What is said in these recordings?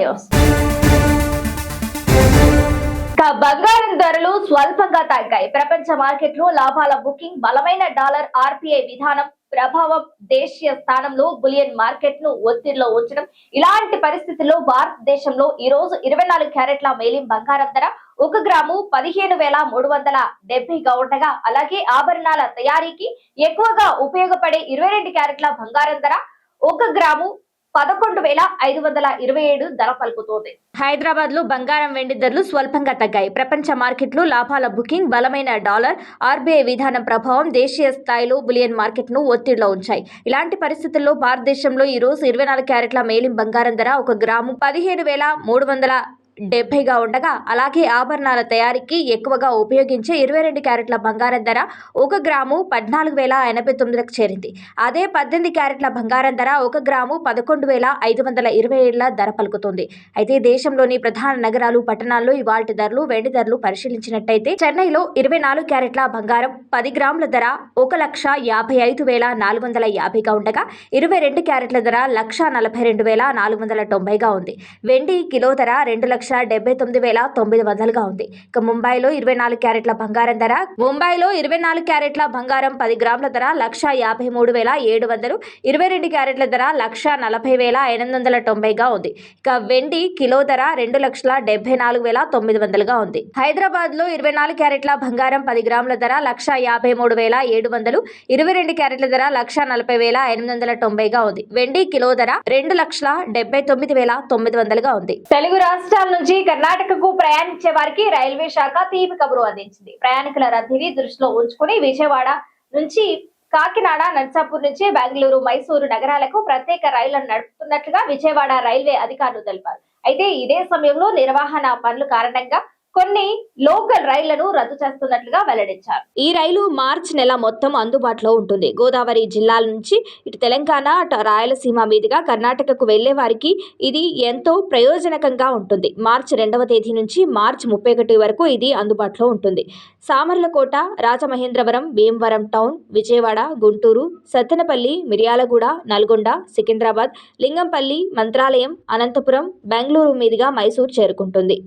News. బంగారం ధరలు స్వల్పంగా తగ్గాయి. ప్రపంచ మార్కెట్లో లాభాల బుకింగ్ బలమైన డాలర్ ఆర్బీఐ విధానం ప్రభావం దేశీయ స్థానంలో బులియన్ మార్కెట్ను ఒత్తిడిలో ఉంచడం. ఇలాంటి పరిస్థితుల్లో భారతదేశంలో ఈ రోజు ఇరవై నాలుగు క్యారెట్ల మేలిం బంగారం ధర ఒక గ్రాము పదిహేను వేల మూడు వందల డెబ్బైగా ఉండగా అలాగే ఆభరణాల తయారీకి ఎక్కువగా ఉపయోగపడే ఇరవై రెండు క్యారెట్ల బంగారం ధర ఒక గ్రాము పదకొండు వేల ఐదు వందల ఇరవై ఏడు ధర పలుకుతోంది. హైదరాబాద్లో బంగారం వెండి ధరలు స్వల్పంగా తగ్గాయి. ప్రపంచ మార్కెట్లు లాభాల బుకింగ్ బలమైన డాలర్ ఆర్బీఐ విధానం ప్రభావం దేశీయ స్థాయిలో బులియన్ మార్కెట్ను ఒత్తిడిలో ఉంచాయి. ఇలాంటి పరిస్థితుల్లో భారతదేశంలో ఈ రోజు ఇరవై నాలుగు క్యారెట్ల మేలిం బంగారం ధర ఒక గ్రాము పదిహేను వేల మూడు వందల డెబ్బైగా ఉండగా అలాగే ఆభరణాల తయారీకి ఎక్కువగా ఉపయోగించే ఇరవై రెండు క్యారెట్ల బంగారం ధర ఒక గ్రాము పద్నాలుగు వేల ఎనభై తొమ్మిదికి చేరింది. అదే పద్దెనిమిది క్యారెట్ల బంగారం ధర ఒక గ్రాము పదకొండు వేల ఐదు వందల ఇరవై ఏళ్ళ ధర పలుకుతుంది. అయితే దేశంలోని ప్రధాన నగరాలు పట్టణాల్లో ఇవాల్టి ధరలు వెండి ధరలు పరిశీలించినట్టయితే చెన్నైలో ఇరవై నాలుగు క్యారెట్ల బంగారం పది గ్రాముల ధర ఒక లక్ష యాభై ఐదు వేల నాలుగు వందల యాభైగా ఉండగా ఇరవై రెండు క్యారెట్ల ధర లక్ష నలభై రెండు వేల నాలుగు వందల తొంభైగా ఉంది. వెండి కిలో ధర రెండు లక్ష డెబ్బై తొమ్మిది వేల తొమ్మిది వందలుగా ఉంది. ఇక ముంబైలో ఇరవై నాలుగు క్యారెట్ల బంగారం ధర ముంబైలో ఇరవై నాలుగు క్యారెట్ల బంగారం పది గ్రాముల ధర లక్ష యాభై మూడు వేల ఏడు వందలు ఇరవై రెండు క్యారెట్ల ధర లక్ష నలభై వేల ఎనిమిది వందల తొంభైగా ఉంది. ఇక వెండి కిలో ధర రెండు లక్షల డెబ్బై నాలుగు వేల తొమ్మిది వందలుగా ఉంది. హైదరాబాద్లో ఇరవై నాలుగు క్యారెట్ల బంగారం పది గ్రాముల ధర లక్ష యాభై మూడు వేల ఏడు వందలు ఇరవై రెండు క్యారెట్ల ధర లక్ష నలభై వేల ఎనిమిది వందల తొంభైగా ఉంది. వెండి కిలో ధర రెండు లక్షల డెబ్బై తొమ్మిది వేల తొమ్మిది వందలుగా ఉంది. తెలుగు రాష్ట్రాల నుంచి కర్ణాటకకు ప్రయాణించే వారికి రైల్వే శాఖ తీపి కబురు అందించింది. ప్రయాణికుల రద్దీని దృష్టిలో ఉంచుకుని విజయవాడ నుంచి కాకినాడ నర్సాపూర్ నుంచి బెంగళూరు మైసూరు నగరాలకు ప్రత్యేక రైళ్ళను నడుపుతున్నట్లుగా విజయవాడ రైల్వే అధికారులు తెలిపారు. అయితే ఇదే సమయంలో నిర్వహణ పనుల కారణంగా కొన్ని లోకల్ రైళ్ళను రద్దు చేస్తున్నట్లుగా వెల్లడించారు. ఈ రైలు మార్చి నెల మొత్తం అందుబాటులో ఉంటుంది. గోదావరి జిల్లాల నుంచి ఇటు తెలంగాణ అటు రాయలసీమ మీదుగా కర్ణాటకకు వెళ్ళే వారికి ఇది ఎంతో ప్రయోజనకంగా ఉంటుంది. మార్చి రెండవ తేదీ నుంచి మార్చి ముప్పై ఒకటి వరకు ఇది అందుబాటులో ఉంటుంది. సామర్లకోట రాజమహేంద్రవరం భీమవరం టౌన్ విజయవాడ గుంటూరు సత్తెనపల్లి మిర్యాలగూడ నల్గొండ సికింద్రాబాద్ లింగంపల్లి మంత్రాలయం అనంతపురం బెంగళూరు మీదుగా మైసూర్ చేరుకుంటుంది.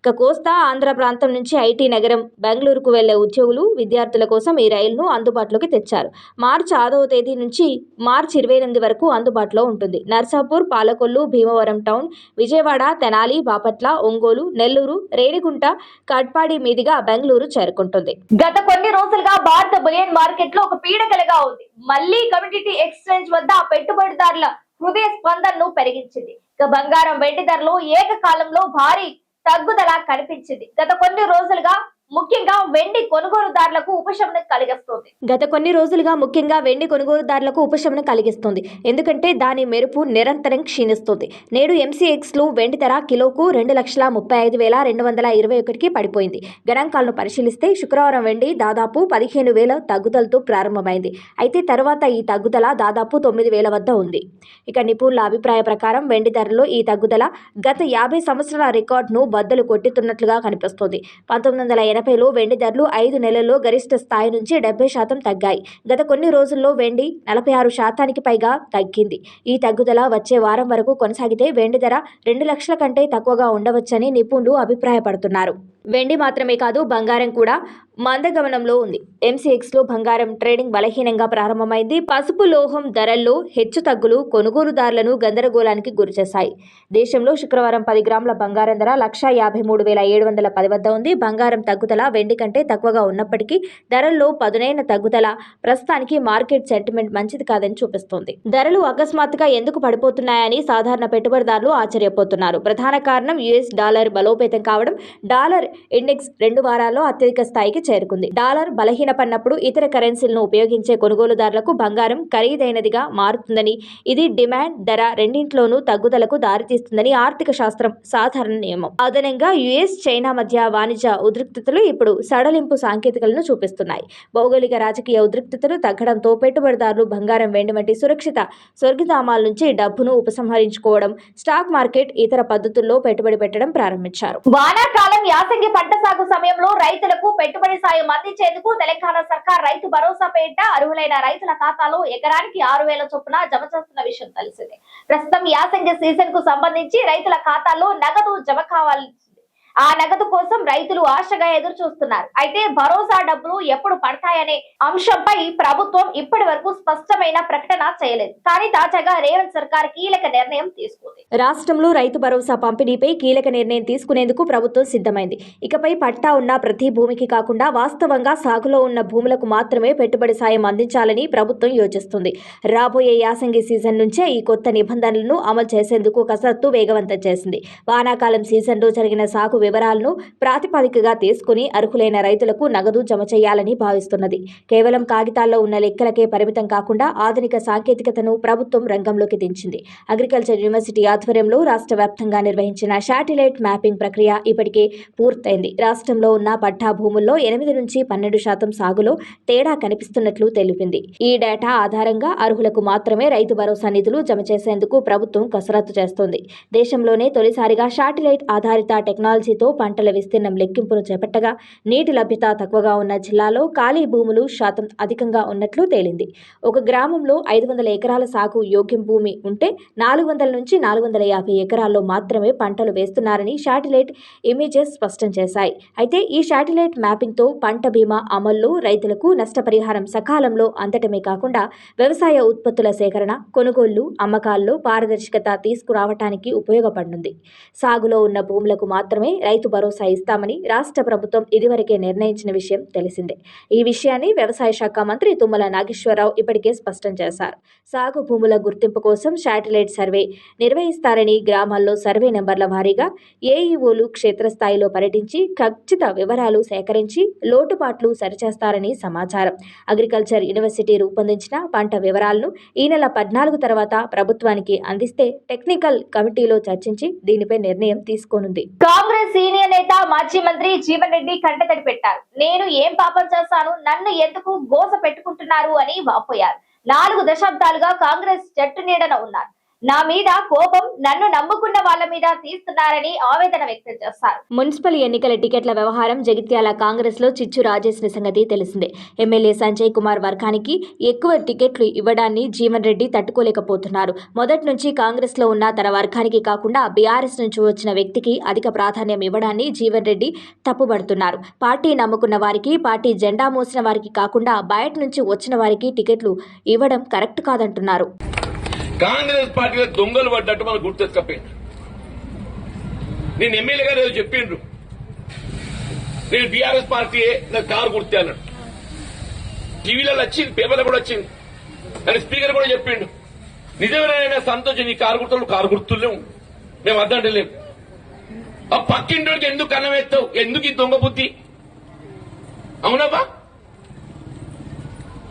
ఇక కోస్తా ఆంధ్ర ప్రాంతం నుంచి ఐటీ నగరం బెంగళూరుకు వెళ్ళే ఉద్యోగులు విద్యార్థుల కోసం ఈ రైలును అందుబాటులోకి తెచ్చారు. మార్చి ఆరవ తేదీ నుంచి మార్చి ఇరవై ఎనిమిది వరకు అందుబాటులో ఉంటుంది. నర్సాపూర్ పాలకొల్లు భీమవరం టౌన్ విజయవాడ తెనాలి బాపట్ల ఒంగోలు నెల్లూరు రేణిగుంట కట్పాడి మీదుగా బెంగళూరు చేరుకుంటుంది. గత కొన్ని రోజులుగా భారత బులియన్ మార్కెట్లో ఒక పీడకలగా ఉంది. మళ్ళీ కమ్యూనిటీ ఎక్స్చేంజ్ వద్ద పెట్టుబడిదారుల హృదయ స్పందనను పెరిగించింది. ఇక బంగారం వెండి ధరలు ఏకకాలంలో భారీ తగ్గుదల కనిపించింది. గత కొన్ని రోజులుగా ముఖ్యంగా వెండి కొనుగోలుదారులకు ఉపశమనం కలిగిస్తుంది. గత కొన్ని రోజులుగా ముఖ్యంగా వెండి కొనుగోలుదారులకు ఉపశమనం కలిగిస్తుంది. ఎందుకంటే దాని మెరుపు నిరంతరం క్షీణిస్తుంది. నేడు ఎంసీఎక్స్లో వెండి ధర కిలోకు రెండు లక్షల ముప్పై ఐదు వేల రెండు వందల ఇరవై ఒకటికి పడిపోయింది. గణాంకాలను పరిశీలిస్తే శుక్రవారం వెండి దాదాపు పదిహేను వేల తగ్గుదలతో ప్రారంభమైంది. అయితే తర్వాత ఈ తగ్గుదల దాదాపు తొమ్మిది వేల వద్ద ఉంది. ఇక నిపుణుల అభిప్రాయ ప్రకారం వెండి ధరలో ఈ తగ్గుదల గత యాభై సంవత్సరాల రికార్డును బద్దలు కొట్టుతున్నట్లుగా కనిపిస్తోంది. పంతొమ్మిది వందల ఎనభైలో వెండి ధరలు ఐదు నెలల్లో గరిష్ట స్థాయి నుంచి డెబ్బై శాతం తగ్గాయి. గత కొన్ని రోజుల్లో వెండి నలభై ఆరు శాతానికి పైగా తగ్గింది. ఈ తగ్గుదల వచ్చే వారం వరకు కొనసాగితే వెండి ధర రెండు లక్షల కంటే తక్కువగా ఉండవచ్చని నిపుణులు అభిప్రాయపడుతున్నారు. వెండి మాత్రమే కాదు బంగారం కూడా మందగమనంలో ఉంది. ఎంసీఎక్స్లో బంగారం ట్రేడింగ్ బలహీనంగా ప్రారంభమైంది. పసుపు లోహం ధరల్లో హెచ్చు తగ్గులు కొనుగోలుదారులను గందరగోళానికి గురిచేశాయి. దేశంలో శుక్రవారం పది గ్రాముల బంగారం ధర లక్ష యాభై మూడు వేల ఏడు వందల పది వద్ద ఉంది. బంగారం తగ్గుదల వెండి కంటే తక్కువగా ఉన్నప్పటికీ ధరల్లో పదునైన తగ్గుదల ప్రస్తుతానికి మార్కెట్ సెంటిమెంట్ మంచిది కాదని చూపిస్తోంది. ధరలు అకస్మాత్తుగా ఎందుకు పడిపోతున్నాయని సాధారణ పెట్టుబడిదారులు ఆశ్చర్యపోతున్నారు. ప్రధాన కారణం యుఎస్ డాలర్ బలోపేతం కావడం. డాలర్ ఇండెక్స్ రెండు వారాల్లో అత్యధిక స్థాయికి చేరుకుంది. డాలర్ బలహీనపడినప్పుడు ఇతర కరెన్సీలను ఉపయోగించే కొనుగోలుదారులకు బంగారం ఖరీదైనదిగా మారుతుందని ఇది డిమాండ్ ధర రెండింటిలోనూ తగ్గుదలకు దారితీస్తుందని ఆర్థిక శాస్త్రం సాధారణ నియమం. అదనంగా యుఎస్ చైనా మధ్య వాణిజ్య ఉద్రిక్తతలు ఇప్పుడు సడలింపు సాంకేతికలను చూపిస్తున్నాయి. భౌగోళిక రాజకీయ ఉద్రిక్తతలు తగ్గడంతో పెట్టుబడిదారులు బంగారం వెండి వంటి సురక్షిత స్వర్గధామాల నుంచి డబ్బును ఉపసంహరించుకోవడం స్టాక్ మార్కెట్ ఇతర పద్ధతుల్లో పెట్టుబడి పెట్టడం ప్రారంభించారు. వానాకాలం యాసంగి యాసంగి పంట సాగు సమయంలో రైతులకు పెట్టుబడి సాయం అందించేందుకు తెలంగాణ సర్కార్ రైతు భరోసా పేట అర్హులైన రైతుల ఖాతాలో ఎకరానికి ఆరు వేల చొప్పున జమ చేస్తున్న విషయం తెలిసిందే. ప్రస్తుతం యాసంగి సీజన్కు సంబంధించి రైతుల ఖాతాల్లో నగదు జమ కావాలి ఆ నగదు కోసం రైతులు ఆశగా ఎదురు చూస్తున్నారు అయితే భరోసా డబ్బులు ఎప్పుడు పడతాయనే అంశంపై ప్రభుత్వం ఇప్పటి వరకు స్పష్టమైన ప్రకటన చేయలేదు. కానీ తాజాగా రేవంత్ సర్కార్ కీలక నిర్ణయం తీసుకుంది. రాష్ట్రంలో రైతు భరోసా పంపిణీపై కీలక నిర్ణయం తీసుకునేందుకు ప్రభుత్వం సిద్ధమైంది. ఇకపై పట్టా ఉన్న ప్రతి భూమికి కాకుండా వాస్తవంగా సాగులో ఉన్న భూములకు మాత్రమే పెట్టుబడి సాయం అందించాలని ప్రభుత్వం యోచిస్తుంది. రాబోయే యాసంగి సీజన్ నుంచే ఈ కొత్త నిబంధనలను అమలు చేసేందుకు కసరత్తు వేగవంతం చేసింది. వానాకాలం సీజన్లో జరిగిన సాగు వివరాలను ప్రాతిపదికగా తీసుకుని అర్హులైన రైతులకు నగదు జమ చేయాలని భావిస్తున్నది. కేవలం కాగితాల్లో ఉన్న లెక్కలకే పరిమితం కాకుండా ఆధునిక సాంకేతికతను ప్రభుత్వం రంగంలోకి దించింది. అగ్రికల్చర్ యూనివర్సిటీ ఆధ్వర్యంలో రాష్ట్ర వ్యాప్తంగా నిర్వహించిన శాటిలైట్ మ్యాపింగ్ ప్రక్రియ ఇప్పటికే పూర్తయింది. రాష్ట్రంలో ఉన్న పట్టా భూముల్లో ఎనిమిది నుంచి పన్నెండు శాతం సాగులో తేడా కనిపిస్తున్నట్లు తెలిపింది. ఈ డేటా ఆధారంగా అర్హులకు మాత్రమే రైతు భరోసా నిధులు జమ చేసేందుకు ప్రభుత్వం కసరత్తు చేస్తోంది. దేశంలోనే తొలిసారిగా శాటిలైట్ ఆధారిత టెక్నాలజీ పాలసీతో పంటల విస్తీర్ణం లెక్కింపును చేపట్టగా నీటి లభ్యత తక్కువగా ఉన్న జిల్లాలో ఖాళీ భూములు శాతం అధికంగా ఉన్నట్లు తేలింది. ఒక గ్రామంలో ఐదు వందల ఎకరాల సాగు యోగ్యం భూమి ఉంటే నాలుగు వందల నుంచి నాలుగు వందల యాభై ఎకరాల్లో మాత్రమే పంటలు వేస్తున్నారని శాటిలైట్ ఇమేజెస్ స్పష్టం చేశాయి. అయితే ఈ శాటిలైట్ మ్యాపింగ్తో పంట బీమా అమల్లో రైతులకు నష్టపరిహారం సకాలంలో అందటమే కాకుండా వ్యవసాయ ఉత్పత్తుల సేకరణ కొనుగోళ్ళు అమ్మకాల్లో పారదర్శకత తీసుకురావటానికి ఉపయోగపడనుంది. సాగులో ఉన్న భూములకు మాత్రమే రైతు భరోసా ఇస్తామని రాష్ట్ర ప్రభుత్వం ఇదివరకే నిర్ణయించిన విషయం తెలిసిందే. ఈ విషయాన్ని వ్యవసాయ శాఖ మంత్రి తుమ్మల నాగేశ్వరరావు ఇప్పటికే స్పష్టం చేశారు. సాగు భూముల గుర్తింపు కోసం శాటిలైట్ సర్వే నిర్వహిస్తారని గ్రామాల్లో సర్వే నెంబర్ల వారీగా ఏఈఓలు క్షేత్రస్థాయిలో పర్యటించి ఖచ్చిత వివరాలు సేకరించి లోటుపాట్లు సరిచేస్తారని సమాచారం. అగ్రికల్చర్ యూనివర్సిటీ రూపొందించిన పంట వివరాలను ఈ నెల పద్నాలుగు తర్వాత ప్రభుత్వానికి అందిస్తే టెక్నికల్ కమిటీలో చర్చించి దీనిపై నిర్ణయం తీసుకోనుంది. కాంగ్రెస్ సీనియర్ నేత మాజీ మంత్రి జీవన్ రెడ్డి కంటతడి పెట్టారు. నేను ఏం పాపం చేస్తాను? నన్ను ఎందుకు గోస పెట్టుకుంటున్నారు అని వాపోయారు. నాలుగు దశాబ్దాలుగా కాంగ్రెస్ జట్టు నీడన ఉన్నారు. నా మీద కోపం నన్ను నమ్ముకున్న వాళ్ళ మీద తీస్తున్నారని ఆవేదన వ్యక్తం చేస్తారు. మున్సిపల్ ఎన్నికల టికెట్ల వ్యవహారం జగిత్యాల కాంగ్రెస్లో చిచ్చు రాజేసిన సంగతి తెలిసిందే. ఎమ్మెల్యే సంజయ్ కుమార్ వర్గానికి ఎక్కువ టికెట్లు ఇవ్వడాన్ని జీవన్ రెడ్డి తట్టుకోలేకపోతున్నారు. మొదటి నుంచి కాంగ్రెస్లో ఉన్న తన వర్గానికి కాకుండా బీఆర్ఎస్ నుంచి వచ్చిన వ్యక్తికి అధిక ప్రాధాన్యం ఇవ్వడాన్ని జీవన్ రెడ్డి తప్పుపడుతున్నారు పార్టీ నమ్ముకున్న వారికి పార్టీ జెండా మోసిన వారికి కాకుండా బయట నుంచి వచ్చిన వారికి టికెట్లు ఇవ్వడం కరెక్ట్ కాదంటున్నారు. కాంగ్రెస్ పార్టీలో దొంగలు పడ్డట్టు మనం గుర్తెచ్చుకపోయింది నేను ఎమ్మెల్యే గారు ఏదో చెప్పిండ్రు. నేను బీఆర్ఎస్ పార్టీ నాకు కారు గుర్తే అన్నాడు టీవీలలో వచ్చింది పేపర్లో కూడా వచ్చింది. అని స్పీకర్ కూడా చెప్పిండు. నిజమేనా సంతోషం నీ కారు గుర్తులు కారు గుర్తులేము మేము వద్దంటలేము ఆ పక్కింటోడికి ఎందుకు అన్నం వేస్తావు ఎందుకు ఈ దొంగ బుద్ధి? అవునబ్బా?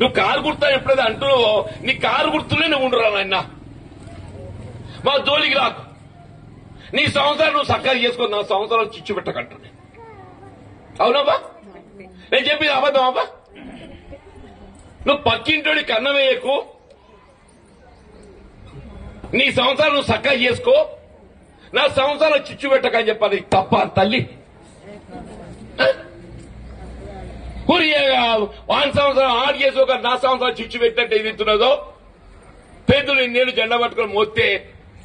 నువ్వు కారు గుర్తా ఎప్పుడైతే అంటున్నావో నీ కారు గుర్తులే నువ్వు ఉండరా నాయన. మా జోలికి రాకు. నీ సంవత్సరం నువ్వు సక్కగా చేసుకో నా సంవత్సరాలు చిచ్చు పెట్టకంటున్నా అవునబ్బా? నేను చెప్పింది అబద్ధం అబ్బా? నువ్వు పక్కింటోడి కన్న వేయకు. నీ సంవత్సరం నువ్వు సక్కగా చేసుకో. నా సంవత్సరాలు చిచ్చు పెట్టకని చెప్పాలి. తప్ప తల్లి? కురియగా వాన్ సంవత్సరం ఆరు చేసి ఒక నా సంవత్సరం చిచ్చు పెట్టినట్టు ఏది ఇస్తున్నదో పేదలు నేను జెండా పట్టుకొని మోస్తే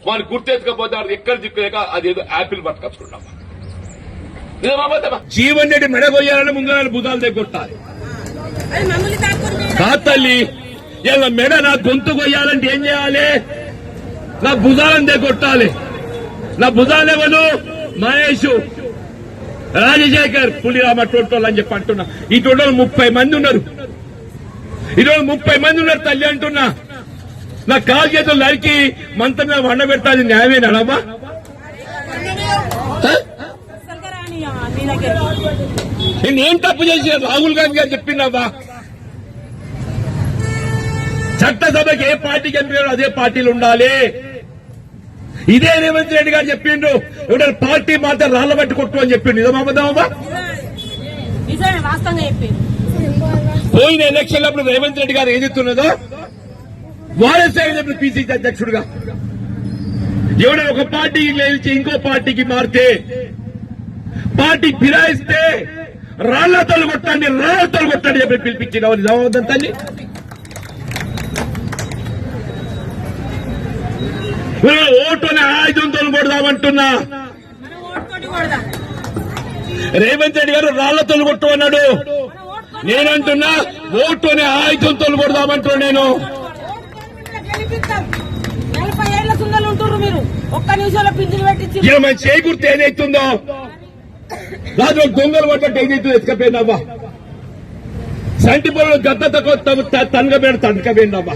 వాళ్ళు గుర్తెత్తుకపోతే ఎక్కడ దిక్కులేక అదేదో యాపిల్ పట్టుకొచ్చుకున్నాం జీవన్ రెడ్డి మెడగొయ్యాలని ముందు భుజాలు దగ్గొట్టాలి అది తల్లి ఇలా మెడ నా గొంతు కొయ్యాలంటే ఏం చేయాలి? నా భుజాలను దగ్గొట్టాలి నా భుజాలు ఎవరు మహేష్ రాజశేఖర్ పులిరామ టోటోళ్ళు అని చెప్పి అంటున్నా. ఈ టోటోలు ముప్పై మంది ఉన్నారు. ఈరోజు ముప్పై మంది ఉన్నారు తల్లి అంటున్నా. నా కాలు చేతులు నరికి మంత్రం మీద వండ పెట్టాలి న్యాయమేనాడమ్మా సర్గరాని నీ దగ్గర నేనేం తప్పు చేసి రాహుల్ గాంధీ గారు చెప్పిండమ్మా చట్టసభకి ఏ పార్టీకి ఎంపీ అదే పార్టీలు ఉండాలి. ఇదే రేవంత్ రెడ్డి గారు చెప్పిండు ఎవరైనా పార్టీ మాత్రం రాళ్ళ బట్టి కొట్టు అని చెప్పిండు నిజమమ్మా నిజమే వాస్తవంగా చెప్పారు పోయిన ఎలక్షన్ అప్పుడు రేవంత్ రెడ్డి గారు ఏం చెప్తున్నదో వారసాయి చెప్పిన పిసిసి అధ్యక్షుడుగా. ఎవడో ఒక పార్టీకి లేచి ఇంకో పార్టీకి మారితే పార్టీ ఫిరాయిస్తే రాళ్ళతో కొట్టండి రాళ్ళతో కొట్టండి చెప్పి పిలిపించిన వాళ్ళు తల్లి? ఓటుని ఆయుధంతో కొడదామంటున్నా. రేవంత్ రెడ్డి గారు రాళ్ళతో కొట్టు అన్నాడు నేనంటున్నా ఓటుని ఆయుధంతో కొడదామంటున్నా నేను. గెలిపిస్తాం నలభై ఏళ్ళ సుందలు ఉంటుర్రు మీరు. ఒక్క నిమిషంలో పింఛన్ పెట్టించి ఇలా మన చేకూర్తి ఏదైతుందో? రాజు దొంగలు కొట్టట్టు ఏదైతుందో ఎత్తుకపోయిందమ్మా సంటి పొలం గద్ద తక్కువ తనగబేడు తనకపోయిందమ్మా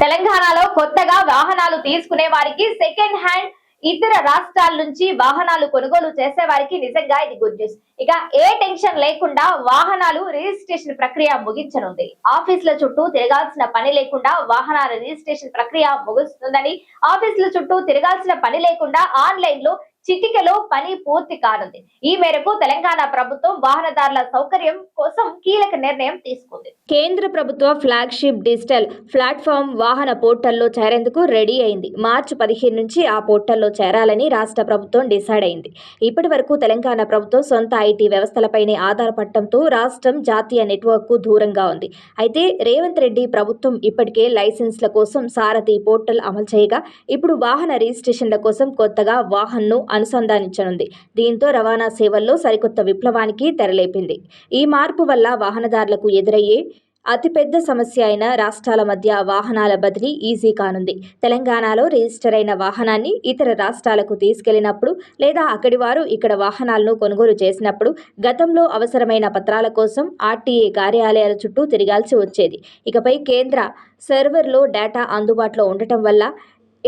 తెలంగాణలో కొత్తగా వాహనాలు తీసుకునే వారికి సెకండ్ హ్యాండ్ ఇతర రాష్ట్రాల నుంచి వాహనాలు కొనుగోలు చేసే వారికి నిజంగా ఇది గుడ్ న్యూస్. ఇక ఏ టెన్షన్ లేకుండా వాహనాలు రిజిస్ట్రేషన్ ప్రక్రియ ముగించనుంది. ఆఫీసుల చుట్టూ తిరగాల్సిన పని లేకుండా వాహనాల రిజిస్ట్రేషన్ ప్రక్రియ ముగుస్తుందని ఆఫీసుల చుట్టూ తిరగాల్సిన పని లేకుండా ఆన్లైన్లో చిటికలో పని పూర్తి కానుంది. ఈ మేరకు తెలంగాణ ప్రభుత్వం వాహనదారుల సౌకర్యం కోసం కీలక నిర్ణయం తీసుకుంది. కేంద్ర ప్రభుత్వ ఫ్లాగ్షిప్ డిజిటల్ ప్లాట్ఫామ్ వాహన పోర్టల్లో చేరేందుకు రెడీ అయింది. మార్చి పదిహేను నుంచి ఆ పోర్టల్లో చేరాలని రాష్ట్ర ప్రభుత్వం డిసైడ్ అయింది. ఇప్పటి వరకు తెలంగాణ ప్రభుత్వం సొంత ఐటీ వ్యవస్థలపైనే ఆధారపడటంతో రాష్ట్రం జాతీయ నెట్వర్క్కు దూరంగా ఉంది. అయితే రేవంత్ రెడ్డి ప్రభుత్వం ఇప్పటికే లైసెన్స్ల కోసం సారథి పోర్టల్ అమలు చేయగా ఇప్పుడు వాహన రిజిస్ట్రేషన్ల కోసం కొత్తగా వాహన్ను అనుసంధానించనుంది. దీంతో రవాణా సేవల్లో సరికొత్త విప్లవానికి తెరలేపింది. ఈ మార్పు వల్ల వాహనదారులకు ఎదురయ్యే అతిపెద్ద సమస్య అయిన రాష్ట్రాల మధ్య వాహనాల బదిలీ ఈజీ కానుంది. తెలంగాణలో రిజిస్టర్ అయిన వాహనాన్ని ఇతర రాష్ట్రాలకు తీసుకెళ్ళినప్పుడు లేదా అక్కడి వారు ఇక్కడ వాహనాలను కొనుగోలు చేసినప్పుడు గతంలో అవసరమైన పత్రాల కోసం ఆర్టీఏ కార్యాలయాల చుట్టూ తిరగాల్సి వచ్చేది. ఇకపై కేంద్ర సర్వర్లో డేటా అందుబాటులో ఉండటం వల్ల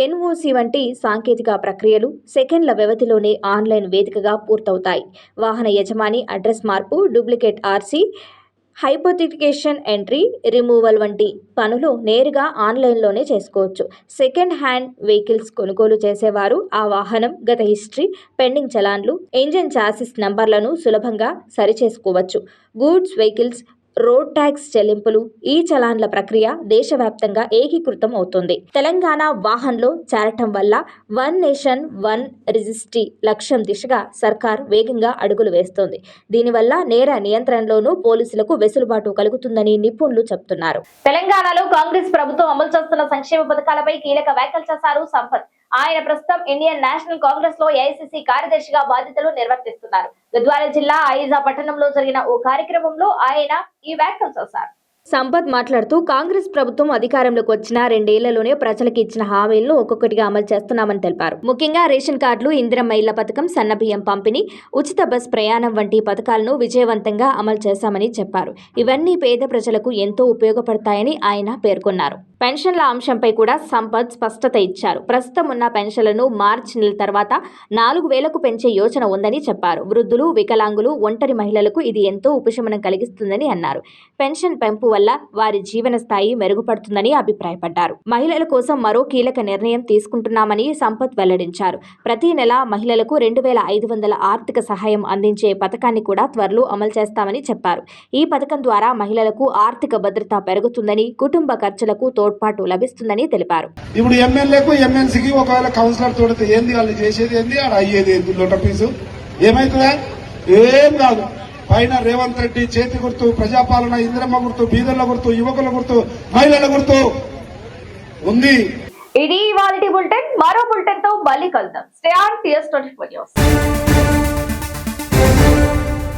ఎన్ఓసి వంటి సాంకేతిక ప్రక్రియలు సెకండ్ల వ్యవధిలోనే ఆన్లైన్ వేదికగా పూర్తవుతాయి. వాహన యజమాని అడ్రస్ మార్పు duplicate RC hypothecation entry removal వంటి పనులు నేరుగా ఆన్లైన్లోనే చేసుకోవచ్చు. సెకండ్ హ్యాండ్ వెహికల్స్ కొనుగోలు చేసేవారు ఆ వాహనం గత హిస్టరీ పెండింగ్ చలాన్లు ఇంజిన్ చాసిస్ నంబర్లను సులభంగా సరిచేసుకోవచ్చు. గూడ్స్ వెహికల్స్ రోడ్ ట్యాక్స్ చెల్లింపులు ఈ చలాన్ల ప్రక్రియ దేశవ్యాప్తంగా ఏకీకృతం అవుతుంది. తెలంగాణ వాహన్లో చేరటం వల్ల వన్ నేషన్ వన్ రిజిస్ట్రీ లక్ష్యం దిశగా సర్కార్ వేగంగా అడుగులు వేస్తోంది. దీనివల్ల నేర నియంత్రణలోనూ పోలీసులకు వెసులుబాటు కలుగుతుందని నిపుణులు చెబుతున్నారు తెలంగాణలో కాంగ్రెస్ ప్రభుత్వం అమలు చేస్తున్న సంక్షేమ పథకాలపై కీలక వ్యాఖ్యలు చేశారు సంపత్. ఆయన ప్రస్తుతం ఇండియన్ నేషనల్ కాంగ్రెస్లో ఏఐసిసి కార్యదర్శిగా బాధ్యతలు నిర్వర్తిస్తున్నారు. గద్వాల జిల్లా ఐజా పట్టణంలో జరిగిన ఓ కార్యక్రమంలో ఆయన ఈ వ్యాఖ్యలు చేశారు. సంపత్ మాట్లాడుతూ కాంగ్రెస్ ప్రభుత్వం అధికారంలోకి వచ్చిన రెండేళ్ళలోనే ప్రజలకు ఇచ్చిన హామీలను ఒక్కొక్కటిగా అమలు చేస్తున్నామని తెలిపారు. ముఖ్యంగా రేషన్ కార్డులు ఇందిరమ్మ ఇళ్ళ పథకం సన్నబియ్యం పంపిణీ ఉచిత బస్ ప్రయాణం వంటి పథకాలను విజయవంతంగా అమలు చేశామని చెప్పారు. ఇవన్నీ పేద ప్రజలకు ఎంతో ఉపయోగపడతాయని ఆయన పేర్కొన్నారు. పెన్షన్ల అంశంపై కూడా సంపత్ స్పష్టత ఇచ్చారు. ప్రస్తుతం ఉన్న పెన్షన్లను మార్చి నెల తర్వాత నాలుగు వేలకు పెంచే యోచన ఉందని చెప్పారు. వృద్ధులు వికలాంగులు ఒంటరి మహిళలకు ఇది ఎంతో ఉపశమనం కలిగిస్తుందని అన్నారు. పెన్షన్ పెంపు వల్ల వారి జీవన స్థాయి మెరుగుపడుతుందని అభిప్రాయపడ్డారు. మహిళల కోసం మరో కీలక నిర్ణయం తీసుకుంటున్నామని సంపత్ వెల్లడించారు. ప్రతి నెల మహిళలకు రెండు వేల ఐదు వందల ఆర్థిక సహాయం అందించే పథకాన్ని కూడా త్వరలో అమలు చేస్తామని చెప్పారు. ఈ పథకం ద్వారా మహిళలకు ఆర్థిక భద్రత పెరుగుతుందని కుటుంబ ఖర్చులకు తోడ్పాటు లభిస్తుందని తెలిపారు. ఇప్పుడు ఎమ్మెల్యేకు ఎమ్మెల్సీకి ఒకవేళ కౌన్సిలర్ తోడితే ఏంది వాళ్ళు చేసేది ఏంది? ఆడ అయ్యేది ఏంది? లొట ఫీజు. ఏమైతుందా? ఏం కాదు. పైన రేవంత్ రెడ్డి చేతి గుర్తు ప్రజాపాలన ఇంద్రమ్మ గుర్తు బీదర్ల గుర్తు యువకుల గుర్తు మహిళల గుర్తు ఉంది. ఇది ఇవాళ బులెటిన్ మరో బులెటిన్తో మళ్ళీ కలుద్దాం. Stay on TS twenty four news.